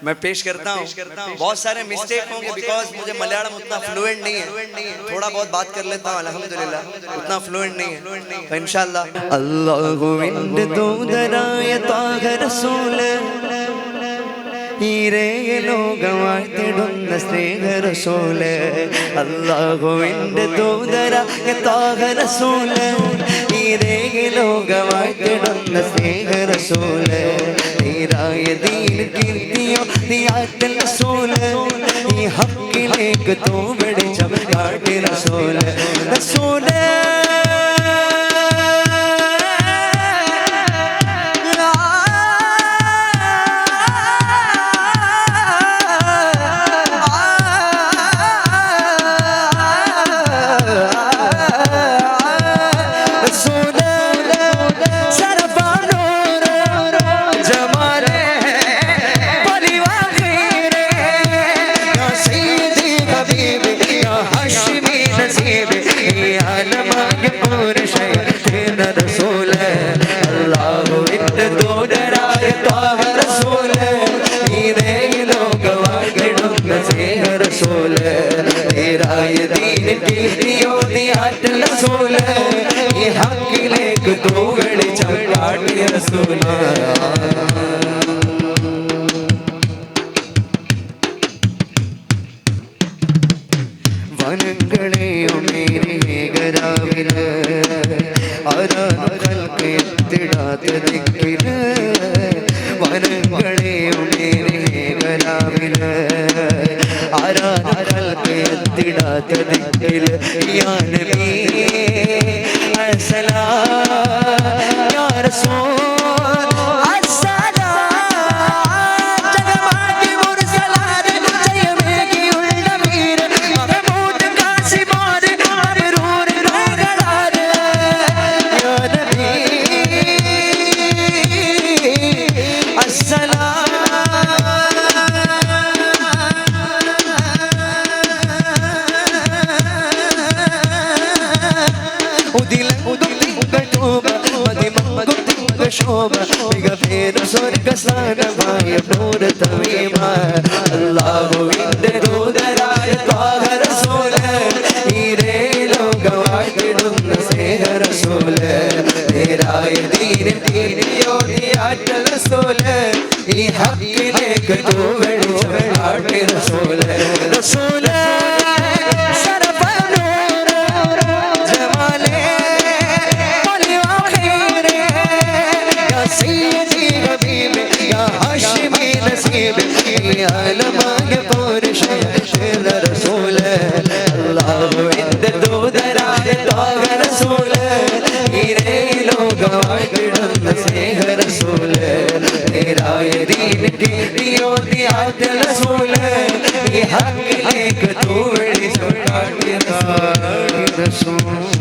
मैं पेश करता हूँ बहुत सारे मिस्टेक होंगे बिकॉज मुझे मलयालम उतना फ्लुएंट नहीं है थोड़ा बहुत बात कर लेता हूँ अल्हम्दुलिल्लाह उतना फ्लुएंट नहीं है तो इंशाल्लाह അള്ളാഹുവിൻ്റെ ദൂതരായ താഹ റസൂല് ഈരേയ ലോകമാഴ്ത്തിടുന്ന സ്നേഹരസൂല് तेरा ये दीन गिरतियों दियात रसूल ये हक लेक तू बड़े चमका के रसूल रसूल ഹക്കിലേക്ക് തൂകളി ചവിടാട്ടിയ റസൂല വനങ്ങളെയും മേഘരാവിൽ ആരാനുകൾക്ക് എത്തിടാത്ത ദിക്കിൽ. വനങ്ങളെയും മേഘരാവിൽ ആരാനുകൾക്ക് എത്തിടാത്ത ദിക്കിൽ യാനബി അസ്സലാം യാ റസൂൽ സ്വർഗസാനമായ നൂരതമീമ അല്ലാഹുവിന്റെ ദൂതരായ ത്വാഹ റസൂൽ ഈരേ ലോകവാഴ്ത്തിടുന്ന സ്നേഹ റസൂൽ. നേരായ ദീനിൽ ദീനിയോടിയാറ്റ റസൂൽ. ഈ ഹക്കിലേക്ക് തൂവെളിച്ചവളാട്ടി بكي على ما قبور شيل رسوله الله. عند الدودر عند رسوله إليه لو قواعد نسيه رسوله تیرا یہ دین کی دیو دیا رسول ہے یہ حق لے کے تو بڑی سکاٹی رسول.